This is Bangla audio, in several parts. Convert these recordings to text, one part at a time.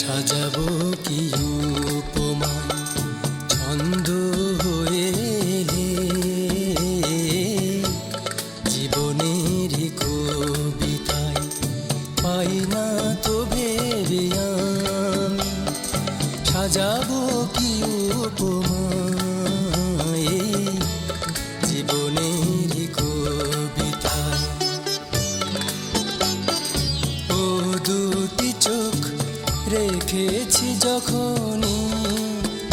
সাজাবো কি রেখেছি যখনই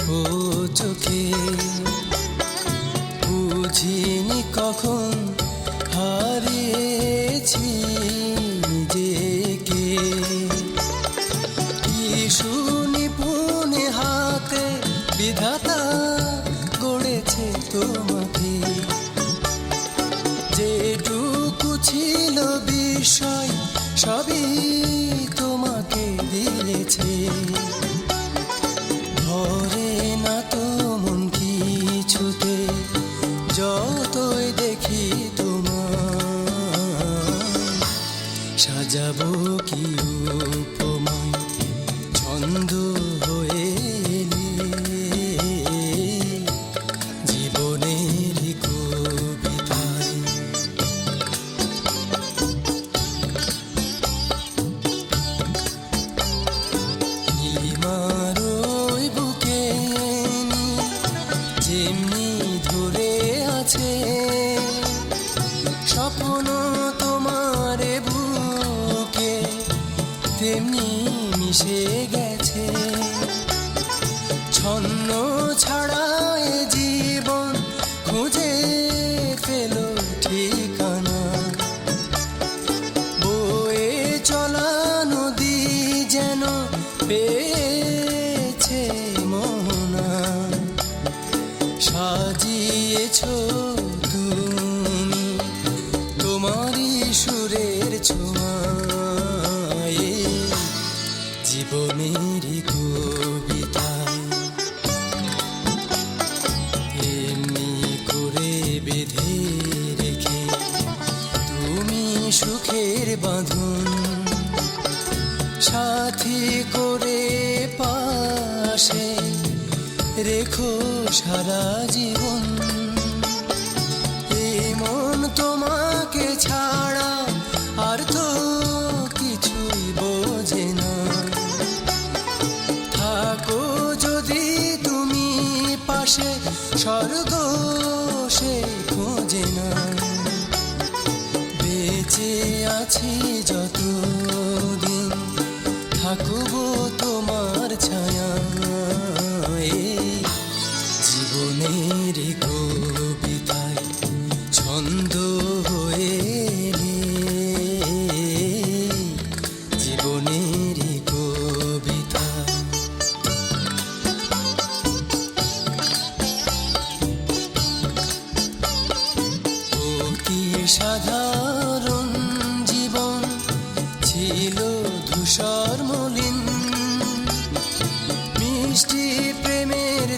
ও চোখে। বুঝিনি কখন হারিয়েছি নিজেকে। কি শুনি হাতে বিধাতা গড়েছে তোমাকে। যেটুকু ছিল বিষয় সবই সাজাবো কি উপমায় ছন্দ হয়ে জীবনের বুকে যেমনি ধরে আছে মিশে গেছে। ছন্ন ছাড়ায় জীবন খুঁজে পেল ঠিকানা। বয়ে চলা নদী যেন পেয়েছে মোহনা। সাজিয়েছ তুমি তোমারই সুরের ছোঁয়ায় জীবনের কবিতায় এমনি করে বেঁধে রেখে তুমি সুখের করে পাশে রেখো সারা জীবন। এই মন তোমাকে ছাড়া স্বর্গ সে খোঁজে না। বেঁচে আছি যতদিন থাকব তোমার ছায়া জীবনের কবিতায় ছন্দ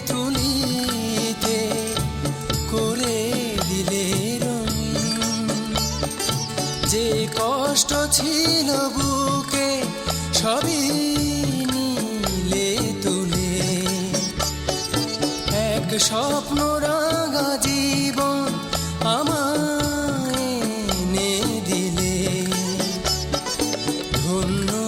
তুলিতে করে দিলে যে কষ্ট ছিল বুকে, সবই নিলে তুলে। এক স্বপ্ন রাঙা জীবন আমায় এনে দিলে। ধন্য